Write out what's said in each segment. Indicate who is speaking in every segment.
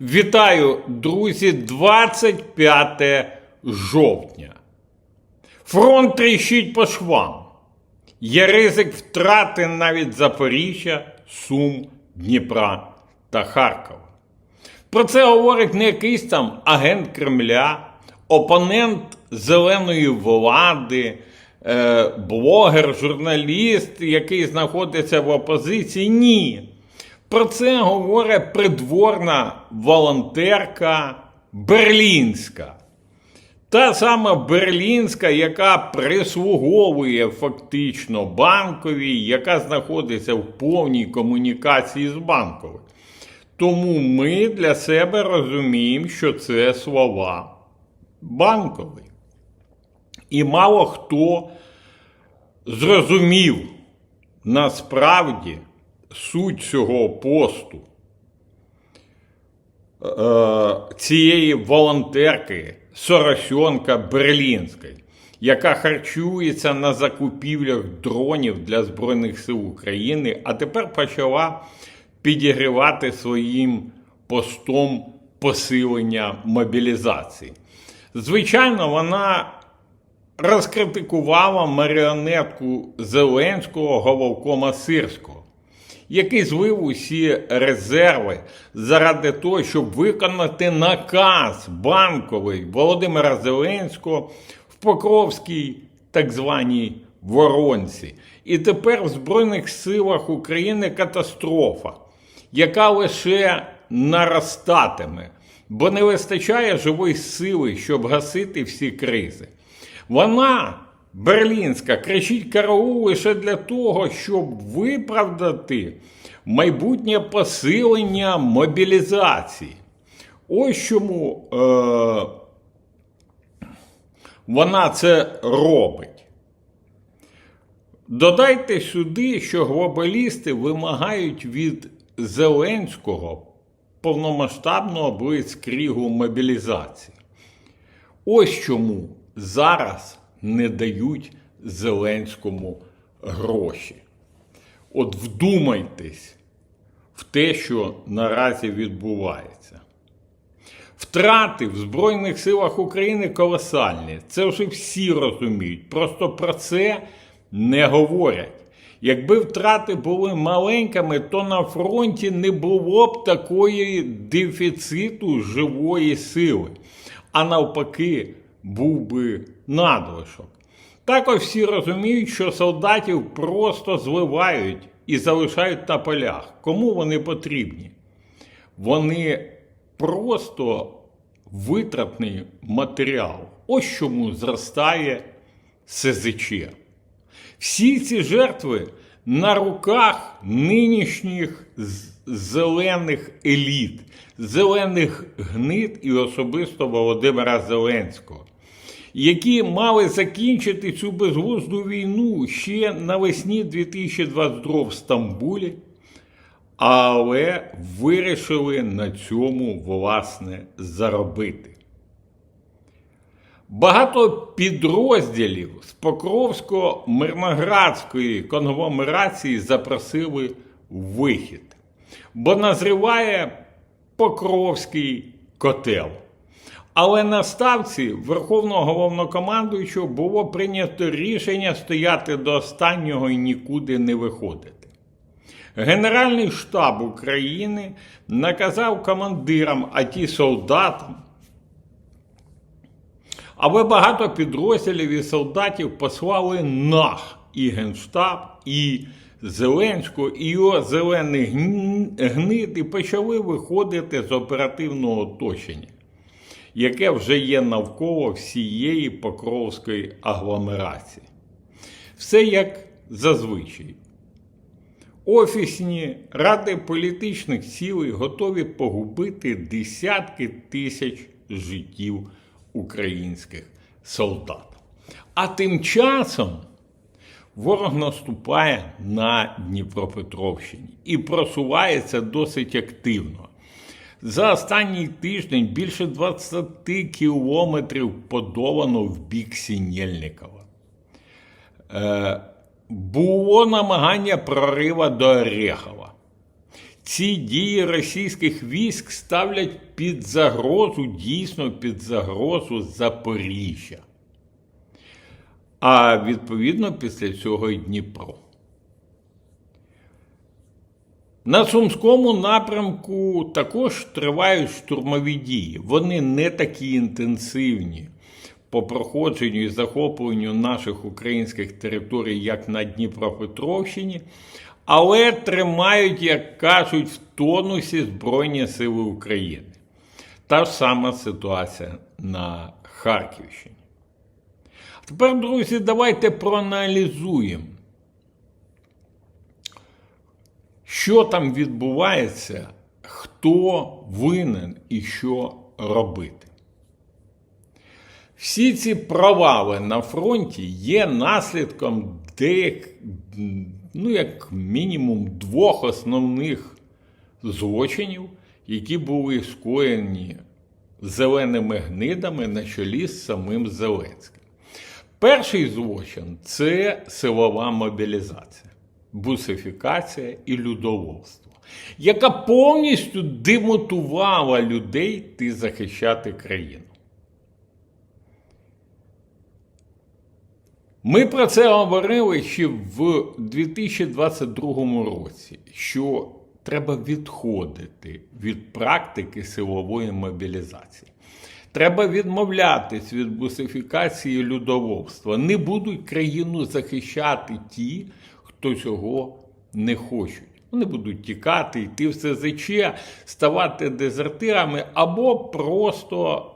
Speaker 1: Вітаю, друзі, 25 жовтня. Фронт тріщить по швам. Є ризик втрати навіть Запоріжжя, Сум, Дніпра та Харкова. Про це говорить не якийсь там агент Кремля, опонент зеленої влади, е, блогер, журналіст, який знаходиться в опозиції. Ні. Про це говорить придворна волонтерка Берлінська. Та сама Берлінська, яка прислуговує фактично банковій, яка знаходиться в повній комунікації з банковою. Тому ми для себе розуміємо, що це слова банковий. І мало хто зрозумів насправді суть цього посту е, цієї волонтерки Соросьонка Берлінської, яка харчується на закупівлях дронів для Збройних сил України, а тепер почала підігрівати своїм постом посилення мобілізації. Звичайно, вона розкритикувала маріонетку Зеленського головкома Сирського, який злив усі резерви заради того, щоб виконати наказ банковий Володимира Зеленського в Покровській так званій Воронці. І тепер в Збройних силах України катастрофа, яка лише наростатиме, бо не вистачає живої сили, щоб гасити всі кризи. Вона, Берлінська, кричить караул лише для того, щоб виправдати майбутнє посилення мобілізації. Ось чому е- вона це робить. Додайте сюди, що глобалісти вимагають від Зеленського повномасштабного блицкрігу мобілізації. Ось чому зараз не дають Зеленському гроші. От вдумайтесь в те, що наразі відбувається. Втрати в Збройних силах України колосальні. Це вже всі розуміють. Просто про це не говорять. Якби втрати були маленькими, то на фронті не було б такої дефіциту живої сили, а навпаки, був би надлишок. Також всі розуміють, що солдатів просто зливають і залишають на полях. Кому вони потрібні? Вони просто витратний матеріал. Ось чому зростає СЗЧ. Всі ці жертви на руках нинішніх зелених еліт, зелених гнид і особисто Володимира Зеленського, які мали закінчити цю безглузду війну ще навесні 2022 в Стамбулі, але вирішили на цьому власне заробити. Багато підрозділів з Покровсько-Мирноградської конгломерації запросили вихід, бо назріває Покровський котел. Але на ставці Верховного головнокомандуючого було прийнято рішення стояти до останнього і нікуди не виходити. Генеральний штаб України наказав командирам, а ті солдатам. Але багато підрозділів і солдатів послали нах і Генштаб, і Зеленського, і його зелений гнид і почали виходити з оперативного оточення, яке вже є навколо всієї Покровської агломерації. Все як зазвичай. Офісні ради політичних цілей готові погубити десятки тисяч життів українських солдат. А тим часом ворог наступає на Дніпропетровщині і просувається досить активно. За останній тиждень більше 20 кілометрів подолано в бік Сінєльникова. Е, було намагання прорива до Орехова. ці дії російських військ ставлять під загрозу, дійсно під загрозу Запоріжжя. А відповідно після цього й Дніпро. На Сумському напрямку також тривають штурмові дії. Вони не такі інтенсивні по проходженню і захопленню наших українських територій, як на Дніпропетровщині, але тримають, як кажуть, в тонусі Збройні Сили України. Та ж сама ситуація на Харківщині. Тепер, друзі, давайте проаналізуємо. що там відбувається, хто винен і що робити. Всі ці провали на фронті є наслідком деяких, ну, як мінімум, двох основних злочинів, які були скоєні зеленими гнидами на чолі з самим Зеленським. Перший злочин це силова мобілізація бусифікація і людоловство, яка повністю демотувала людей йти захищати країну. Ми про це говорили ще в 2022 році, що треба відходити від практики силової мобілізації. Треба відмовлятись від бусифікації і людоловства. Не будуть країну захищати ті, хто цього не хочуть. Вони будуть тікати, йти в СЗЧ, ставати дезертирами або просто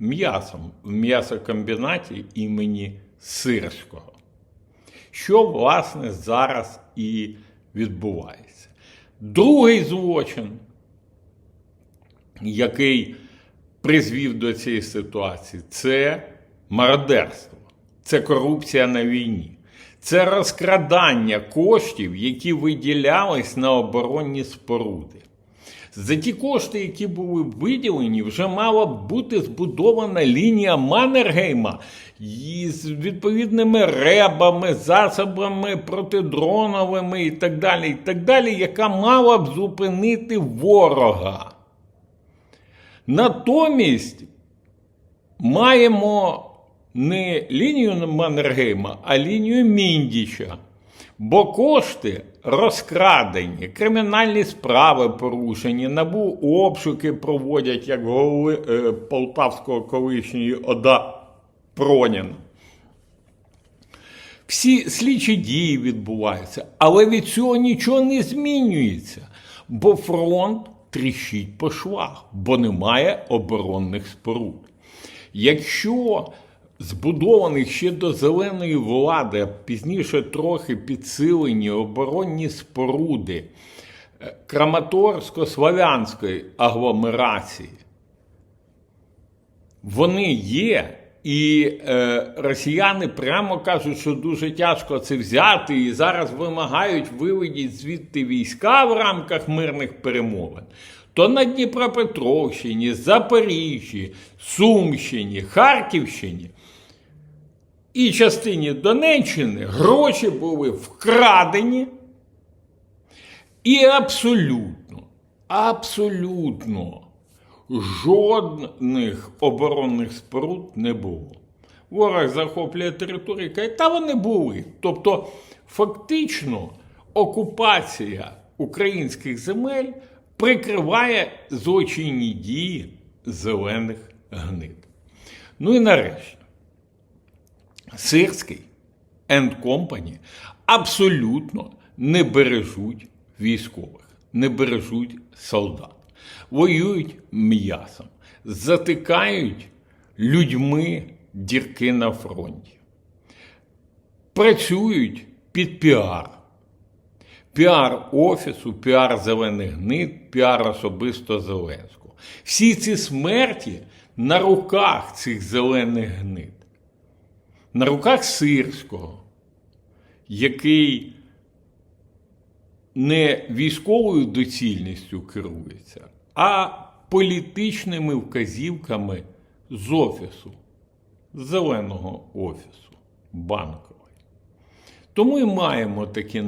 Speaker 1: м'ясом в м'ясокомбінаті імені Сирського. Що, власне, зараз і відбувається. Другий злочин, який призвів до цієї ситуації, це мародерство, це корупція на війні. Це розкрадання коштів, які виділялись на оборонні споруди. За ті кошти, які були виділені, вже мала б бути збудована лінія Маннергейма з відповідними ребами, засобами протидроновими і так далі, і так далі, яка мала б зупинити ворога. Натомість маємо не лінію Маннергейма, а лінію Міндіча. Бо кошти розкрадені, кримінальні справи порушені, набу обшуки проводять, як голови е, Полтавського колишньої ОДА Проняна. Всі слідчі дії відбуваються, але від цього нічого не змінюється, бо фронт тріщить по швах, бо немає оборонних споруд. Якщо збудованих ще до зеленої влади, пізніше трохи підсилені оборонні споруди е, Краматорсько-Славянської агломерації. Вони є, і е, росіяни прямо кажуть, що дуже тяжко це взяти, і зараз вимагають виведіть звідти війська в рамках мирних перемовин. То на Дніпропетровщині, Запоріжжі, Сумщині, Харківщині і частині Донеччини гроші були вкрадені, і абсолютно, абсолютно жодних оборонних споруд не було. Ворог захоплює територію, каже, та вони були. Тобто, фактично, окупація українських земель прикриває злочинні дії зелених гнид. Ну і нарешті. Сирський енд Company абсолютно не бережуть військових, не бережуть солдат, воюють м'ясом, затикають людьми дірки на фронті, працюють під піар. Піар офісу, піар зелених гнид, піар особисто Зеленського. Всі ці смерті на руках цих зелених гнид на руках Сирського, який не військовою доцільністю керується, а політичними вказівками з офісу, зеленого офісу банкової. Тому і маємо такі